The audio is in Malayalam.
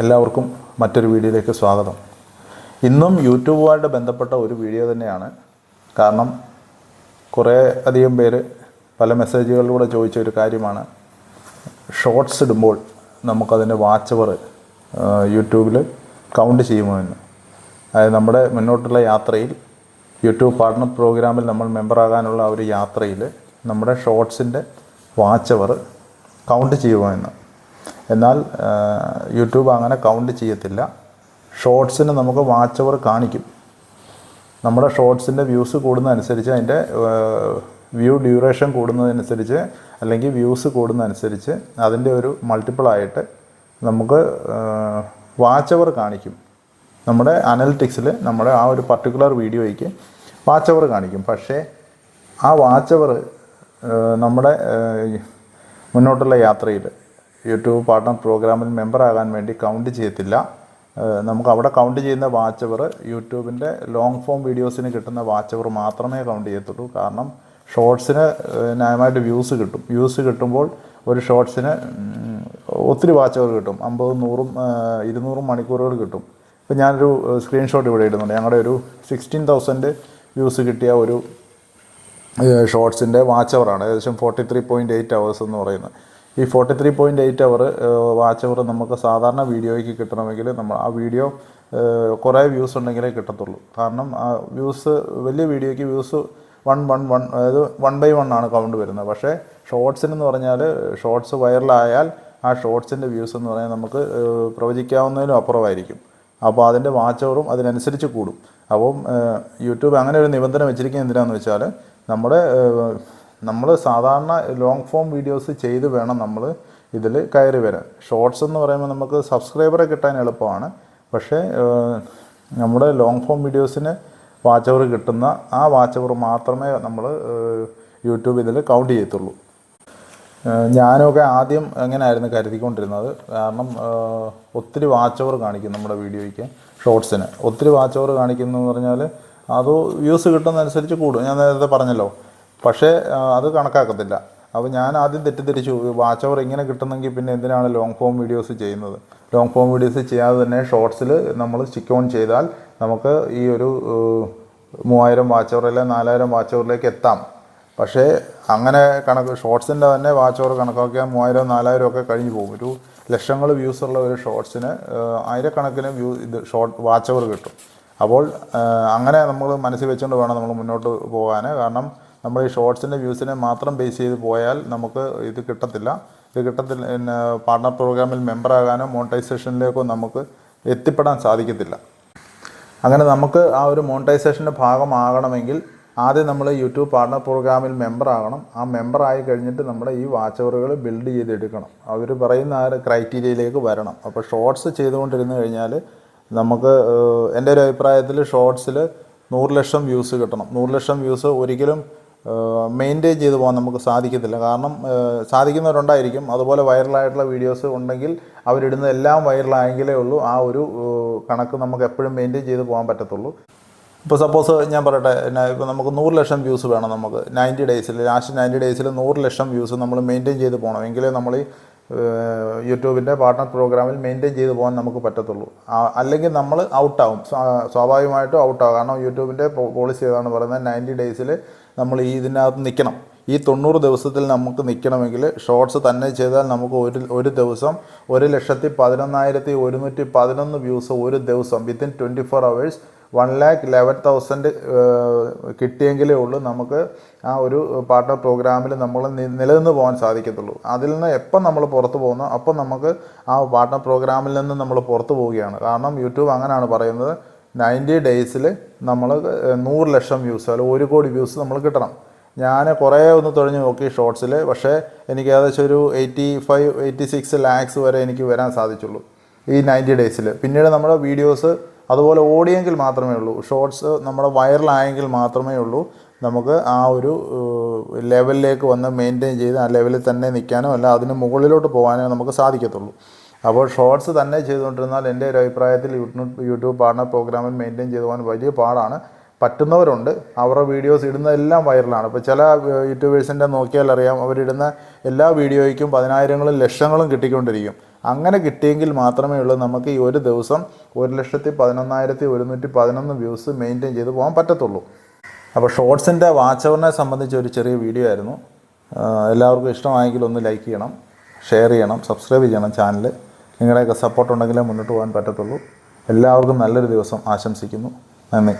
എല്ലാവർക്കും മറ്റൊരു വീഡിയോയിലേക്ക് സ്വാഗതം. ഇന്നും യൂട്യൂബുമായിട്ട് ബന്ധപ്പെട്ട ഒരു വീഡിയോ തന്നെയാണ്. കാരണം കുറേ അധികം പേര് പല മെസ്സേജുകളിലൂടെ ചോദിച്ച ഒരു കാര്യമാണ്. ഷോർട്സ് ഇടുമ്പോൾ നമുക്കതിന്റെ വാച്ച് അവർ യൂട്യൂബിൽ കൗണ്ട് ചെയ്യുമോ എന്ന് അതായത് നമ്മുടെ മുന്നോട്ടുള്ള യാത്രയിൽ യൂട്യൂബ് പാർട്ണർ പ്രോഗ്രാമിൽ നമ്മൾ മെമ്പറാകാനുള്ള ആ ഒരു യാത്രയിൽ നമ്മുടെ ഷോർട്സിന്റെ വാച്ച് അവർ കൗണ്ട് ചെയ്യുമോ എന്ന് എന്നാൽ യൂട്യൂബ് അങ്ങനെ കൗണ്ട് ചെയ്യത്തില്ല. ഷോർട്സിന് നമുക്ക് വാച്ച് അവർ കാണിക്കും. നമ്മുടെ ഷോർട്സിന്റെ വ്യൂസ് കൂടുന്നതനുസരിച്ച് അതിന്റെ വ്യൂ ഡ്യൂറേഷൻ കൂടുന്നതനുസരിച്ച് അല്ലെങ്കിൽ വ്യൂസ് കൂടുന്നതനുസരിച്ച് അതിന്റെ ഒരു മൾട്ടിപ്പിൾ ആയിട്ട് നമുക്ക് വാച്ച് അവർ കാണിക്കും. നമ്മുടെ അനലിറ്റിക്സിൽ നമ്മുടെ ആ ഒരു പർട്ടിക്കുലർ വീഡിയോയ്ക്ക് വാച്ച് അവർ കാണിക്കും. പക്ഷേ ആ വാച്ച് അവർ നമ്മുടെ മുന്നോട്ടുള്ള യാത്രയിൽ യൂട്യൂബ് പാർട്ണർ പ്രോഗ്രാമിൽ മെമ്പറാകാൻ വേണ്ടി കൗണ്ട് ചെയ്യത്തില്ല. നമുക്ക് അവിടെ കൗണ്ട് ചെയ്യുന്ന വാച്ച് അവർ യൂട്യൂബിന്റെ ലോങ് ഫോം വീഡിയോസിന് കിട്ടുന്ന വാച്ച് അവർ മാത്രമേ കൗണ്ട് ചെയ്യത്തുള്ളൂ. കാരണം ഷോർട്സിന് ന്യായമായിട്ട് വ്യൂസ് കിട്ടും. വ്യൂസ് കിട്ടുമ്പോൾ ഒരു ഷോർട്സിന് ഒത്തിരി വാച്ച് അവർ കിട്ടും. അമ്പതും നൂറും ഇരുന്നൂറും മണിക്കൂറുകൾ കിട്ടും. ഇപ്പം ഞാനൊരു സ്ക്രീൻഷോട്ട് ഇവിടെ ഇടുന്നുണ്ട്. ഞങ്ങളുടെ ഒരു സിക്സ്റ്റീൻ തൗസൻഡ് വ്യൂസ് കിട്ടിയ ഒരു ഷോർട്സിന്റെ വാച്ച് അവറാണ് ഏകദേശം forty three point eight hours എന്ന് പറയുന്നത്. ഈ forty three point eight hour watch hour നമുക്ക് സാധാരണ വീഡിയോയ്ക്ക് കിട്ടണമെങ്കിൽ നമ്മൾ ആ വീഡിയോ കുറേ വ്യൂസ് ഉണ്ടെങ്കിലേ കിട്ടത്തുള്ളൂ. കാരണം ആ വ്യൂസ് വലിയ വീഡിയോയ്ക്ക് വ്യൂസ് വൺ വൺ വൺ അതായത് വൺ ബൈ വൺ ആണ് കൗണ്ട് വരുന്നത്. പക്ഷേ ഷോർട്സിനെന്ന് പറഞ്ഞാൽ ഷോർട്സ് വൈറലായാൽ ആ ഷോർട്സിന്റെ വ്യൂസ് എന്ന് പറഞ്ഞാൽ നമുക്ക് പ്രവചിക്കാവുന്നതിനും അപ്പുറമായിരിക്കും. അപ്പോൾ അതിന്റെ വാച്ച് അവറും അതിനനുസരിച്ച് കൂടും. അപ്പം യൂട്യൂബ് അങ്ങനെ ഒരു നിബന്ധന വെച്ചിരിക്കുന്നത് എന്തിനാണെന്ന് വെച്ചാൽ നമ്മുടെ നമ്മൾ സാധാരണ ലോങ് ഫോം വീഡിയോസ് ചെയ്ത് വേണം നമ്മൾ ഇതിൽ കയറി വരാൻ. ഷോർട്സ് എന്ന് പറയുമ്പോൾ നമുക്ക് സബ്സ്ക്രൈബറെ കിട്ടാൻ എളുപ്പമാണ്. പക്ഷേ നമ്മുടെ ലോങ് ഫോം വീഡിയോസിന് വാച്ച് അവർ കിട്ടുന്ന ആ വാച്ച് അവർ മാത്രമേ നമ്മൾ യൂട്യൂബ് ഇതിൽ കൗണ്ട് ചെയ്യത്തുള്ളൂ. ഞാനൊക്കെ ആദ്യം എങ്ങനെയായിരുന്നു കരുതിക്കൊണ്ടിരുന്നത്? കാരണം ഒത്തിരി വാച്ച് അവർ കാണിക്കും നമ്മുടെ വീഡിയോയ്ക്ക് ഷോർട്സിന് ഒത്തിരി വാച്ച് അവർ കാണിക്കുന്നു എന്ന് പറഞ്ഞാൽ അത് വ്യൂസ് കിട്ടുന്നതനുസരിച്ച് കൂടും. ഞാൻ നേരത്തെ പറഞ്ഞല്ലോ പക്ഷേ അത് കണക്കാക്കത്തില്ല. അപ്പോൾ ഞാൻ ആദ്യം തെറ്റിദ്ധരിച്ചു. വാച്ച് അവർ ഇങ്ങനെ കിട്ടുന്നെങ്കിൽ പിന്നെ എന്തിനാണ് ലോങ് ഫോം വീഡിയോസ് ചെയ്യുന്നത്? ലോങ് ഫോം വീഡിയോസ് ചെയ്യാതെ തന്നെ ഷോർട്സിൽ നമ്മൾ സ്റ്റിക്ക് ഓൺ ചെയ്താൽ നമുക്ക് ഈ ഒരു മൂവായിരം വാച്ച് അവർ അല്ലെങ്കിൽ നാലായിരം വാച്ച് അവറിലേക്ക് എത്താം. പക്ഷേ അങ്ങനെ കണക്ക് ഷോർട്സിന്റെ തന്നെ വാച്ച് അവർ കണക്കാക്കിയാൽ മൂവായിരം നാലായിരം ഒക്കെ കഴിഞ്ഞ് പോകും. ഒരു ലക്ഷങ്ങൾ വ്യൂസ് ഉള്ള ഒരു ഷോർട്സിന് ആയിരക്കണക്കിന് വ്യൂ ഇത് ഷോർട്ട് വാച്ച് അവർ കിട്ടും. അപ്പോൾ അങ്ങനെ നമ്മൾ മനസ്സിൽ വെച്ചുകൊണ്ട് വേണം നമ്മൾ മുന്നോട്ട് പോകാൻ കാരണം നമ്മൾ ഈ ഷോർട്സിന്റെ വ്യൂസിനെ മാത്രം ബേസ് ചെയ്ത് പോയാൽ നമുക്ക് ഇത് കിട്ടത്തില്ല. ഇത് കിട്ടത്തില്ല പിന്നെ പാർട്ണർ പ്രോഗ്രാമിൽ മെമ്പറാകാനോ മോണിറ്റൈസേഷനിലേക്കോ നമുക്ക് എത്തിപ്പെടാൻ സാധിക്കത്തില്ല. അങ്ങനെ നമുക്ക് ആ ഒരു മോണിറ്റൈസേഷന്റെ ഭാഗമാകണമെങ്കിൽ ആദ്യം നമ്മൾ യൂട്യൂബ് പാർട്ണർ പ്രോഗ്രാമിൽ മെമ്പർ ആകണം ആ മെമ്പർ ആയി കഴിഞ്ഞിട്ട് നമ്മുടെ ഈ വാച്ചവറുകൾ ബിൽഡ് ചെയ്തെടുക്കണം. അവർ പറയുന്ന ആ ക്രൈറ്റീരിയയിലേക്ക് വരണം. അപ്പോൾ ഷോർട്സ് ചെയ്തുകൊണ്ടിരുന്ന് കഴിഞ്ഞാൽ നമുക്ക് എന്റെ ഒരു അഭിപ്രായത്തിൽ ഷോർട്സിൽ നൂറ് ലക്ഷം വ്യൂസ് കിട്ടണം. നൂറ് ലക്ഷം വ്യൂസ് ഒരിക്കലും മെയിന്റെയിൻ ചെയ്തു പോകാൻ നമുക്ക് സാധിക്കത്തില്ല. കാരണം സാധിക്കുന്നവരുണ്ടായിരിക്കും. അതുപോലെ വൈറലായിട്ടുള്ള വീഡിയോസ് ഉണ്ടെങ്കിൽ അവരിടുന്ന എല്ലാം വൈറലായെങ്കിലേ ഉള്ളൂ. ആ ഒരു കണക്ക് നമുക്ക് എപ്പോഴും മെയിന്റെയിൻ ചെയ്ത് പോകാൻ പറ്റത്തുള്ളൂ. ഇപ്പോൾ സപ്പോസ് ഞാൻ പറയട്ടെ ഇപ്പോൾ നമുക്ക് നൂറ് ലക്ഷം വ്യൂസ് വേണം നമുക്ക്. നയന്റി ഡേയ്സിൽ ലാസ്റ്റ് നയന്റി ഡേയ്സിൽ നൂറ് ലക്ഷം വ്യൂസ് നമ്മൾ മെയിന്റെയിൻ ചെയ്ത് പോകണം. എങ്കിലേ നമ്മൾ ഈ യൂട്യൂബിന്റെ പാർട്ണർ പ്രോഗ്രാമിൽ മെയിന്റെയിൻ ചെയ്തു പോകാൻ നമുക്ക് പറ്റത്തുള്ളൂ. അല്ലെങ്കിൽ നമ്മൾ ഔട്ടാവും സ്വാ- സ്വാഭാവികമായിട്ടും ഔട്ടാവും കാരണം യൂട്യൂബിന്റെ പോളിസി ഏതാണ് പറയുന്നത് നയന്റി ഡേയ്സിൽ നമ്മൾ ഈ ഇതിനകത്ത് നിൽക്കണം ഈ തൊണ്ണൂറ് ദിവസത്തിൽ നമുക്ക് നിൽക്കണമെങ്കിൽ ഷോർട്സ് തന്നെ ചെയ്താൽ നമുക്ക് ഒരു ഒരു ദിവസം ഒരു ലക്ഷത്തി പതിനൊന്നായിരത്തി ഒരുന്നൂറ്റി പതിനൊന്ന് വ്യൂസ് ഒരു ദിവസം within twenty four hours one lakh eleven thousand കിട്ടിയെങ്കിലേ ഉള്ളൂ നമുക്ക് ആ ഒരു പാർട്ണർ പ്രോഗ്രാമിൽ നമ്മൾ നിലനിന്ന് പോകാൻ സാധിക്കത്തുള്ളൂ. അതിൽ നിന്ന് എപ്പം നമ്മൾ പുറത്ത് പോകുന്നു അപ്പം നമുക്ക് ആ പാർട്ണർ പ്രോഗ്രാമിൽ നിന്ന് നമ്മൾ പുറത്ത് പോവുകയാണ്. കാരണം യൂട്യൂബ് അങ്ങനെയാണ് പറയുന്നത് നയന്റി ഡേയ്സിൽ നമ്മൾ നൂറ് ലക്ഷം വ്യൂസ് അല്ലെങ്കിൽ ഒരു കോടി വ്യൂസ് നമ്മൾ കിട്ടണം. ഞാൻ കുറേ ഒന്ന് തുഴഞ്ഞു നോക്കി ഷോർട്സിൽ പക്ഷേ എനിക്ക് ഏകദേശം ഒരു eighty five eighty six lakhs വരെ എനിക്ക് വരാൻ സാധിച്ചുള്ളൂ ഈ നയന്റി ഡേയ്സിൽ പിന്നീട് നമ്മുടെ വീഡിയോസ് അതുപോലെ ഓടിയെങ്കിൽ മാത്രമേ ഉള്ളൂ. ഷോർട്സ് നമ്മുടെ വൈറലായെങ്കിൽ മാത്രമേ ഉള്ളൂ. നമുക്ക് ആ ഒരു ലെവലിലേക്ക് വന്ന് മെയിന്റെയിൻ ചെയ്ത് ആ ലെവലിൽ തന്നെ നിൽക്കാനോ അല്ല അതിന് മുകളിലോട്ട് പോകാനോ നമുക്ക് സാധിക്കത്തുള്ളൂ. അപ്പോൾ ഷോർട്സ് തന്നെ ചെയ്തുകൊണ്ടിരുന്നാൽ എന്റെ ഒരു അഭിപ്രായത്തിൽ യൂട്യൂബ് യൂട്യൂബ് പാർട്ണർ പ്രോഗ്രാമിൽ മെയിന്റെയിൻ ചെയ്തു പോകാൻ വലിയ പാടാണ്. പറ്റുന്നവരുണ്ട്. അവരുടെ വീഡിയോസ് ഇടുന്നതെല്ലാം വൈറലാണ് ഇപ്പോൾ ചില യൂട്യൂബേഴ്സിന്റെ നോക്കിയാൽ അറിയാം അവരിടുന്ന എല്ലാ വീഡിയോയ്ക്കും പതിനായിരങ്ങളും ലക്ഷങ്ങളും കിട്ടിക്കൊണ്ടിരിക്കും. അങ്ങനെ കിട്ടിയെങ്കിൽ മാത്രമേ ഉള്ളൂ നമുക്ക് ഈ ഒരു ദിവസം ഒരു ലക്ഷത്തി പതിനൊന്നായിരത്തി ഒരുന്നൂറ്റി പതിനൊന്ന് വ്യൂസ് മെയിന്റെയിൻ ചെയ്ത് പോകാൻ പറ്റത്തുള്ളൂ. അപ്പോൾ ഷോർട്സിന്റെ വാച്ച് അവറിനെ സംബന്ധിച്ച് ഒരു ചെറിയ വീഡിയോ ആയിരുന്നു. എല്ലാവർക്കും ഇഷ്ടമായെങ്കിൽ ഒന്ന് ലൈക്ക് ചെയ്യണം ഷെയർ ചെയ്യണം സബ്സ്ക്രൈബ് ചെയ്യണം ചാനൽ നിങ്ങളുടെയൊക്കെ സപ്പോർട്ട് ഉണ്ടെങ്കിലേ മുന്നോട്ട് പോകാൻ പറ്റത്തുള്ളൂ. എല്ലാവർക്കും നല്ലൊരു ദിവസം ആശംസിക്കുന്നു. നന്ദി.